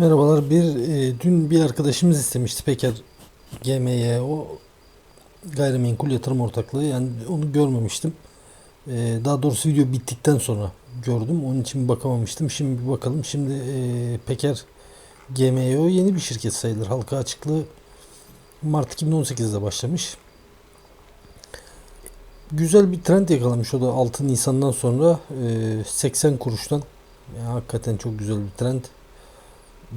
Merhabalar. Bir e, dün bir arkadaşımız istemişti Peker GMY o gayrimenkul yatırım ortaklığı. Yani onu görmemiştim. E, daha doğrusu video bittikten sonra gördüm. Onun için bakamamıştım. Şimdi bir bakalım. Şimdi e, Peker GMO yeni bir şirket sayılır. Halka açıklığı Mart 2018'de başlamış. Güzel bir trend yakalamış o da 6 Nisan'dan sonra e, 80 kuruştan. Yani hakikaten çok güzel bir trend.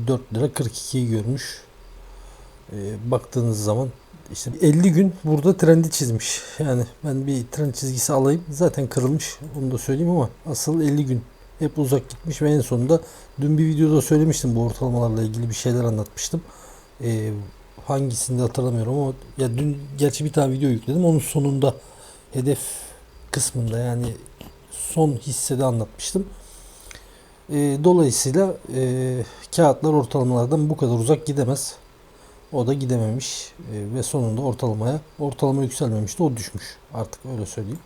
4 lira 42'yi görmüş. E, baktığınız zaman işte 50 gün burada trendi çizmiş. Yani ben bir trend çizgisi alayım. Zaten kırılmış. Onu da söyleyeyim ama asıl 50 gün hep uzak gitmiş ve en sonunda dün bir videoda söylemiştim bu ortalamalarla ilgili bir şeyler anlatmıştım. E, hangisini de hatırlamıyorum ama ya dün gerçi bir tane video yükledim. Onun sonunda hedef kısmında yani son hissede anlatmıştım. E, dolayısıyla e, kağıtlar ortalamalardan bu kadar uzak gidemez. O da gidememiş E, ve sonunda ortalamaya ortalama yükselmemişti o düşmüş artık öyle söyleyeyim.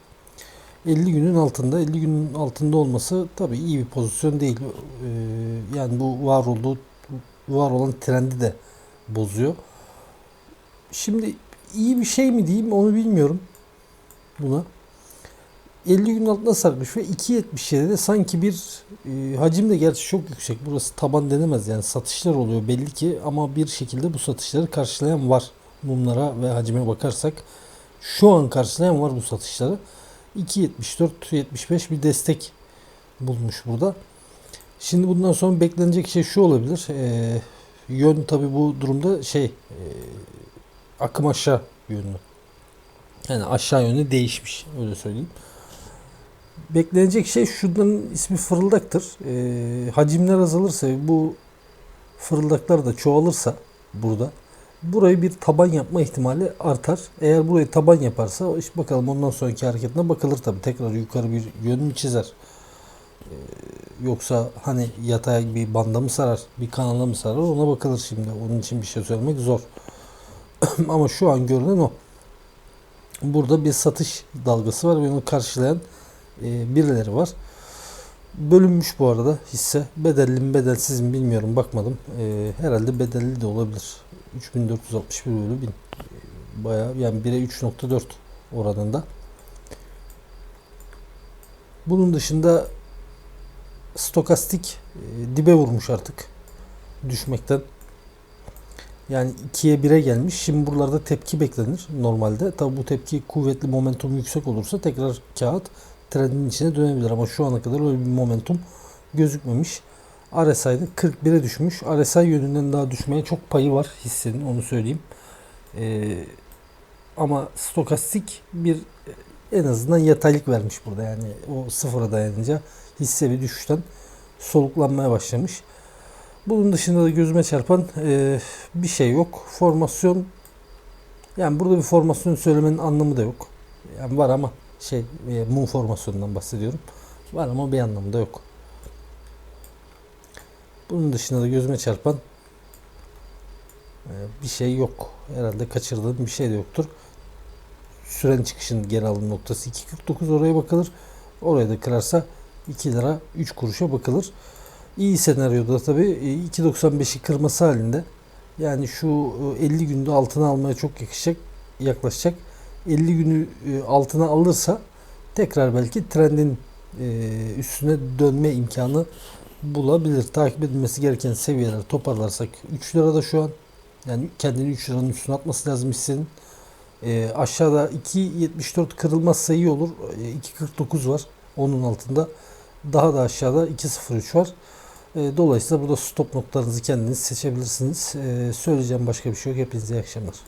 50 günün altında 50 günün altında olması tabii iyi bir pozisyon değil. E, yani bu var olduğu var olan trendi de bozuyor. Şimdi iyi bir şey mi diyeyim onu bilmiyorum buna. 50 günün altına sarkmış ve 2.77'de de sanki bir e, hacim de gerçi çok yüksek. Burası taban denemez yani satışlar oluyor belli ki ama bir şekilde bu satışları karşılayan var. Mumlara ve hacime bakarsak şu an karşılayan var bu satışları. 2.74-75 bir destek bulmuş burada. Şimdi bundan sonra beklenecek şey şu olabilir. E, yön tabi bu durumda şey e, akım aşağı yönlü. Yani aşağı yönü değişmiş öyle söyleyeyim. Beklenecek şey şundan ismi fırıldaktır. E, hacimler azalırsa bu fırıldaklar da çoğalırsa burada burayı bir taban yapma ihtimali artar. Eğer burayı taban yaparsa işte bakalım ondan sonraki hareketine bakılır tabi. Tekrar yukarı bir yön mü çizer? E, yoksa hani yatay bir banda mı sarar? Bir kanala mı sarar? Ona bakılır şimdi. Onun için bir şey söylemek zor. Ama şu an görünen o. Burada bir satış dalgası var ve onu karşılayan e, birileri var. Bölünmüş bu arada hisse. Bedelli mi bedelsiz mi bilmiyorum bakmadım. E, herhalde bedelli de olabilir. 3461 bölü 1000. E, bayağı yani 1'e 3.4 oranında. Bunun dışında stokastik e, dibe vurmuş artık düşmekten. Yani 2'ye 1'e gelmiş. Şimdi buralarda tepki beklenir normalde. Tabi bu tepki kuvvetli momentum yüksek olursa tekrar kağıt trendin içine dönebilir ama şu ana kadar öyle bir momentum gözükmemiş. RSI'de 41'e düşmüş. RSI yönünden daha düşmeye çok payı var hissenin onu söyleyeyim. Ee, ama stokastik bir en azından yataylık vermiş burada yani o sıfıra dayanınca hisse bir düşüşten soluklanmaya başlamış. Bunun dışında da gözüme çarpan e, bir şey yok. Formasyon yani burada bir formasyon söylemenin anlamı da yok. Yani var ama şey e, mum formasyonundan bahsediyorum. Var ama bir anlamı da yok. Bunun dışında da gözüme çarpan e, bir şey yok. Herhalde kaçırdığım bir şey de yoktur. Süren çıkışın geri alım noktası 2.49 oraya bakılır. Oraya da kırarsa 2 lira 3 kuruşa bakılır. İyi senaryoda tabi 2.95'i kırması halinde yani şu 50 günde altına almaya çok yakışacak, yaklaşacak. 50 günü e, altına alırsa tekrar belki trendin e, üstüne dönme imkanı bulabilir. Takip edilmesi gereken seviyeler toparlarsak 3 lirada şu an yani kendini 3 liranın üstüne atması lazım hissenin. E, aşağıda 2.74 kırılmazsa iyi olur. E, 2.49 var. Onun altında. Daha da aşağıda 2.03 var. Dolayısıyla burada stop noktalarınızı kendiniz seçebilirsiniz. Söyleyeceğim başka bir şey yok. Hepinize iyi akşamlar.